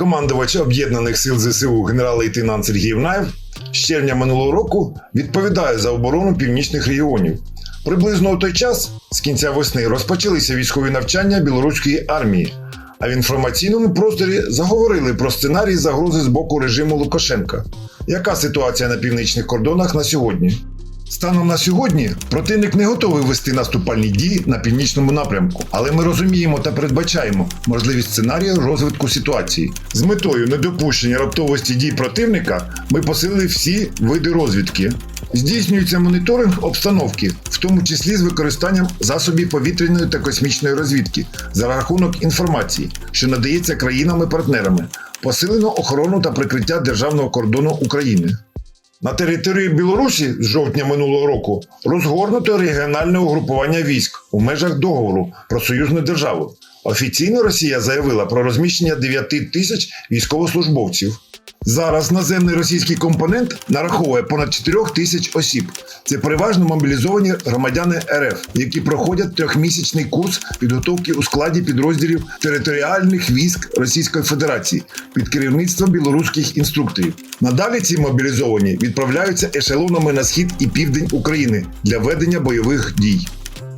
Командувач об'єднаних сил ЗСУ генерал-лейтенант Сергій Наєв з червня минулого року відповідає за оборону північних регіонів. Приблизно у той час, з кінця весни, розпочалися військові навчання білоруської армії, а в інформаційному просторі заговорили про сценарій загрози з боку режиму Лукашенка. Яка ситуація на північних кордонах на сьогодні? Станом на сьогодні противник не готовий вести наступальні дії на північному напрямку, але ми розуміємо та передбачаємо можливість сценарію розвитку ситуації. З метою недопущення раптовості дій противника ми посилили всі види розвідки. Здійснюється моніторинг обстановки, в тому числі з використанням засобів повітряної та космічної розвідки за рахунок інформації, що надається країнами-партнерами. Посилено охорону та прикриття державного кордону України. На території Білорусі з жовтня минулого року розгорнуто регіональне угрупування військ у межах договору про союзну державу. Офіційно Росія заявила про розміщення 9 тисяч військовослужбовців. Зараз наземний російський компонент нараховує понад 4 тисяч осіб. Це переважно мобілізовані громадяни РФ, які проходять трьохмісячний курс підготовки у складі підрозділів територіальних військ Російської Федерації під керівництвом білоруських інструкторів. Надалі ці мобілізовані відправляються ешелонами на схід і південь України для ведення бойових дій.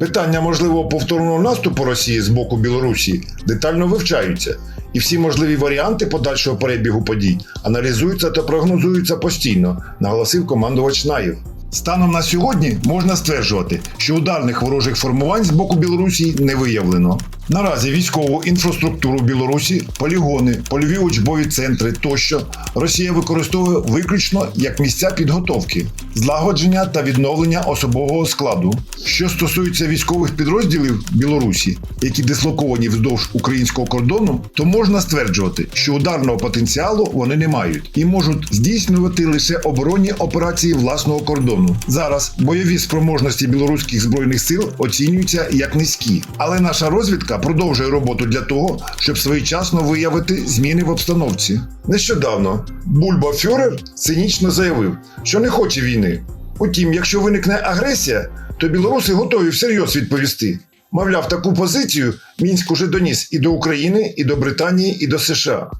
Питання можливого повторного наступу Росії з боку Білорусі детально вивчаються, і всі можливі варіанти подальшого перебігу подій аналізуються та прогнозуються постійно, наголосив командувач Наєв. Станом на сьогодні можна стверджувати, що ударних ворожих формувань з боку Білорусі не виявлено. Наразі військову інфраструктуру Білорусі, полігони, польові учбові центри тощо Росія використовує виключно як місця підготовки, злагодження та відновлення особового складу. Що стосується військових підрозділів Білорусі, які дислоковані вздовж українського кордону, то можна стверджувати, що ударного потенціалу вони не мають і можуть здійснювати лише оборонні операції власного кордону. Зараз бойові спроможності білоруських збройних сил оцінюються як низькі, але наша розвідка продовжує роботу для того, щоб своєчасно виявити зміни в обстановці. Нещодавно Бульба Фюрер цинічно заявив, що не хоче війни. Утім, якщо виникне агресія, то білоруси готові всерйоз відповісти. Мовляв, таку позицію Мінськ уже доніс і до України, і до Британії, і до США.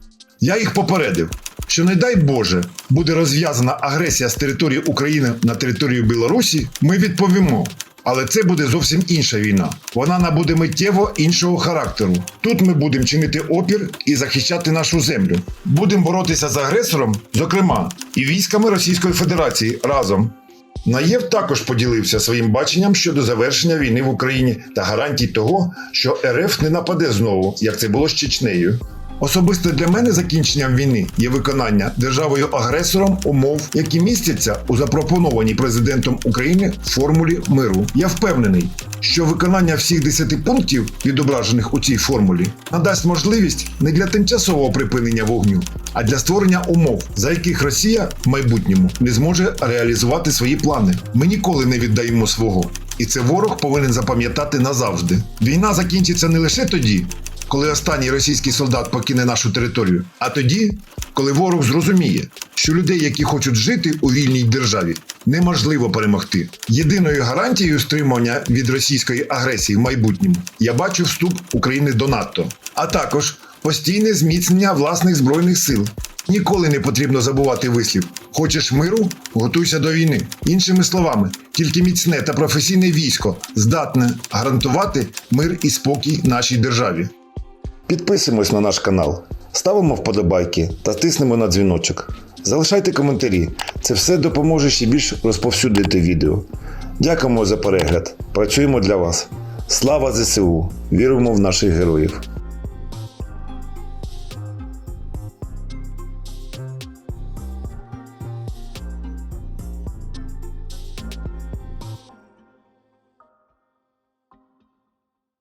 Я їх попередив, що не дай Боже буде розв'язана агресія з території України на територію Білорусі, ми відповімо. Але це буде зовсім інша війна. Вона набуде миттєво іншого характеру. Тут ми будемо чинити опір і захищати нашу землю. Будемо боротися з агресором, зокрема, і військами Російської Федерації разом. Наєв також поділився своїм баченням щодо завершення війни в Україні та гарантій того, що РФ не нападе знову, як це було з Чечнею. Особисто для мене закінченням війни є виконання державою агресором умов, які містяться у запропонованій президентом України формулі миру. Я впевнений, що виконання всіх 10 пунктів, відображених у цій формулі, надасть можливість не для тимчасового припинення вогню, а для створення умов, за яких Росія в майбутньому не зможе реалізувати свої плани. Ми ніколи не віддаємо свого. І це ворог повинен запам'ятати назавжди. Війна закінчиться не лише тоді, коли останній російський солдат покине нашу територію, а тоді, коли ворог зрозуміє, що людей, які хочуть жити у вільній державі, неможливо перемогти. Єдиною гарантією стримування від російської агресії в майбутньому я бачу вступ України до НАТО, а також постійне зміцнення власних збройних сил. Ніколи не потрібно забувати вислів: хочеш миру, готуйся до війни. Іншими словами, тільки міцне та професійне військо здатне гарантувати мир і спокій нашій державі. Підписуємось на наш канал, ставимо вподобайки та тиснемо на дзвіночок. Залишайте коментарі, це все допоможе ще більш розповсюдити відео. Дякуємо за перегляд. Працюємо для вас. Слава ЗСУ! Віримо в наших героїв!